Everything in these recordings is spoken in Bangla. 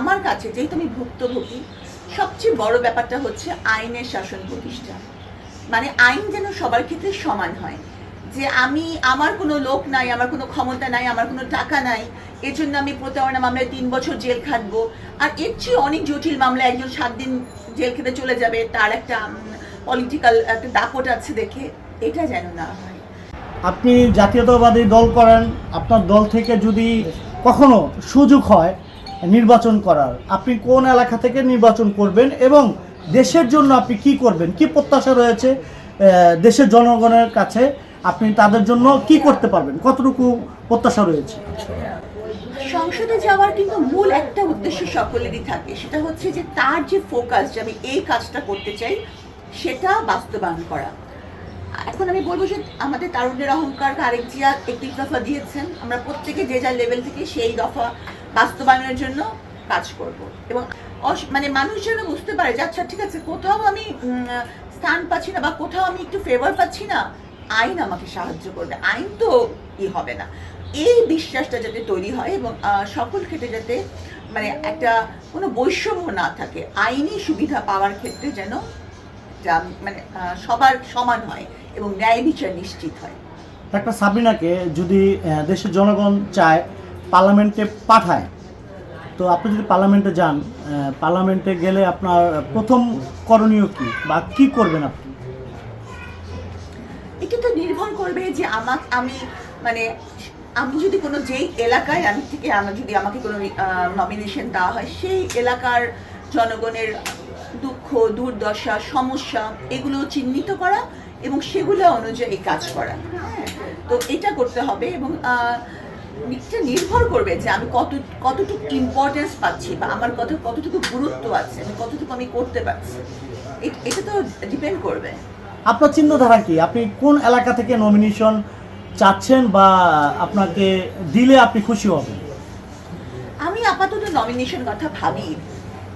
আমার কাছে যেহেতু আমি ভুক্তভোগী, সবচেয়ে বড় ব্যাপারটা হচ্ছে আইনের শাসন প্রতিষ্ঠা। মানে আইন যেন সবার ক্ষেত্রে সমান হয়। যে আমি, আমার কোনো লোক নাই, আমার কোনো ক্ষমতা নাই, আমার কোনো টাকা নাই এর জন্য আমি প্রতারণা মামলায় তিন বছর জেল খাটবো। আর এর চেয়ে অনেক জটিল মামলা একজন সাত দিন জেল খেতে চলে যাবে, তার একটা পলিটিক্যাল একটা দাপট আছে দেখে এটা যেন না হয়। আপনি জাতীয়তাবাদী দল করেন, আপনার দল থেকে যদি কখনো সুযোগ হয় নির্বাচন করার। আপনি কোন এলাকা থেকে নির্বাচন করবেন এবং দেশের জন্য আপনি কি করবেন? কি প্রত্যাশা রয়েছে দেশের জনগণের কাছে? আপনি তাদের জন্য কি করতে পারবেন? কতটুকু প্রত্যাশা রয়েছে? সংসদে যাওয়ার কিন্তু মূল একটা উদ্দেশ্য সকলেরই থাকে। সেটা হচ্ছে যে তার যে ফোকাস যে আমি এই কাজটা করতে চাই, সেটা বাস্তবায়ন করা। এখন আমি বলব যে আমাদের তারুণ্যের অহংকার আরেক জিয়া একটি দফা দিয়েছেন। আমরা প্রত্যেকে যে যার লেভেল থেকে সেই দফা বাস্তবায়নের জন্য কাজ করব। এবং মানে মানুষ যেন বুঝতে পারে যে আচ্ছা ঠিক আছে, কোথাও আমি স্থান পাচ্ছি না বা কোথাও আমি একটু ফেভার পাচ্ছি না, আইন আমাকে সাহায্য করবে। আইন তো ই হবে না। এই বিশ্বাসটা যাতে তৈরি হয় এবং সকল ক্ষেত্রে যাতে মানে একটা কোনো বৈষম্য না থাকে, আইনি সুবিধা পাওয়ার ক্ষেত্রে যেন যা মানে সবার সমান হয় এবং ন্যায় বিচার নিশ্চিত হয়। ডাক্তার সাবিনাকে যদি দেশের জনগণ চায় পার্লামেন্টে পাঠায়। তো আপনি যদি পার্লামেন্টে যান পার্লামেন্টে গেলে আপনার প্রথম করণীয় কি বা কি করবেন আপনি? এটা তো নির্ভর করবে যে আমার আমি মানে আমি যদি কোনো যেই এলাকায় আমি থেকে আমার যদি আমাকে কোনো নমিনেশন দেওয়া হয়, সেই এলাকার জনগণের দুঃখ, দুর্দশা, সমস্যা এগুলো চিহ্নিত করা এবং সেগুলো অনুযায়ী কাজ করা। হ্যাঁ তো এটা করতে হবে এবং এটা নির্ভর করবে যে আমি কত কতটুকু ইম্পর্টেন্স পাচ্ছি বা আমার কত কতটুকু গুরুত্ব আছে আমি কতটুকু আমি করতে পারছি। এটা তো ডিপেন্ড করবে। আপনার চিন্তাধারা কি? আপনি কোন এলাকা থেকে নমিনেশন চাচ্ছেন বা আপনাকে দিলে আপনি খুশি হবেন? আমি আপাতত নমিনেশন কথা ভাবি।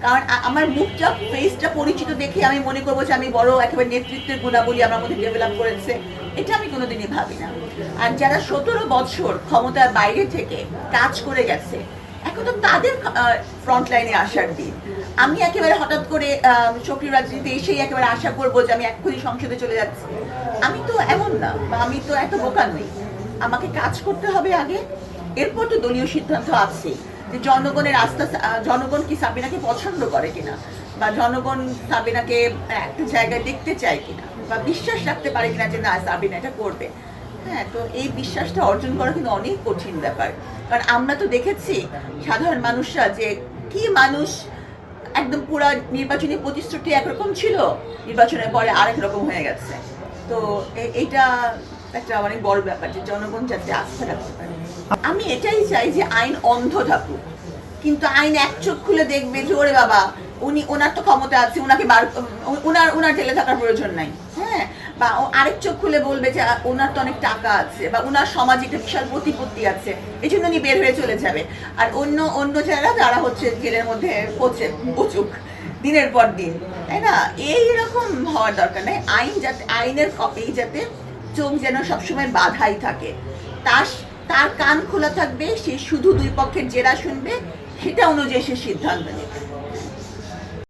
কারণ আমার মুখটা ফেসটা পরিচিত দেখে আমি মনে করব যে আমি বড় একেবারে নেতৃত্বের গুণাবলী আমার মধ্যে ডেভেলপ করেছে। এটা আমি কোনোদিনই ভাবি না। আর যারা সতেরো বছর ক্ষমতার বাইরে থেকে কাজ করে গেছে, এখন তো তাদের ফ্রন্ট লাইনে আসার দিন। আমি একেবারে হঠাৎ করে সক্রিয় রাজনীতিতে এসেই একেবারে আশা করব যে আমি এক্ষুনি সংসদে চলে যাচ্ছি। আমি তো এমন না, বা আমি তো এত বোকা নই। আমাকে কাজ করতে হবে আগে, এরপর তো দলীয় সিদ্ধান্ত আছে যে জনগণের আস্থা জনগণ কি সাবিনাকে পছন্দ করে কিনা? বা জনগণ সাবিনাকে একটা জায়গায় দেখতে চায় কিনা, বা বিশ্বাস রাখতে পারে কিনা যে না, সাবিনা এটা করবে। হ্যাঁ তো এই বিশ্বাসটা অর্জন করা কিন্তু অনেক কঠিন ব্যাপার। কারণ আমরা তো দেখেছি সাধারণ মানুষরা যে কি মানুষ একদম পুরো নির্বাচনী প্রতিশ্রুতি একরকম ছিল, নির্বাচনের পরে আরেক রকম হয়ে গেছে। তো এইটা একটা অনেক বড় ব্যাপার যে জনগণ যাতে আস্থা রাখতে পারে। আমি এটাই চাই যে আইন অন্ধ থাকুক, কিন্তু আইন এক চোখ খুলে দেখবে যে, ওরে বাবা উনি ওনার তো ক্ষমতা আছে ওনাকে বার ওনার ওনার জেলে থাকার প্রয়োজন নাই। হ্যাঁ? বা আরেক চোখ খুলে বলবে যে ওনার তো অনেক টাকা আছে, বা ওনার সমাজে একটা বিশাল প্রতিপত্তি আছে, এই জন্য উনি বের হয়ে চলে যাবে। আর অন্য অন্য যারা যারা হচ্ছে জেলের মধ্যে পচে, পচুক, দিনের পর দিন। তাই না? এইরকম হওয়ার দরকার নেই। আইন যাতে, আইনের ক- এই যাতে চোখ যেন সবসময় বাধাই থাকে। তার তার কান খোলা থাকবে, সে শুধু দুই পক্ষের জেরা শুনবে, সেটা অনুযায়ী সে সিদ্ধান্ত নেবে।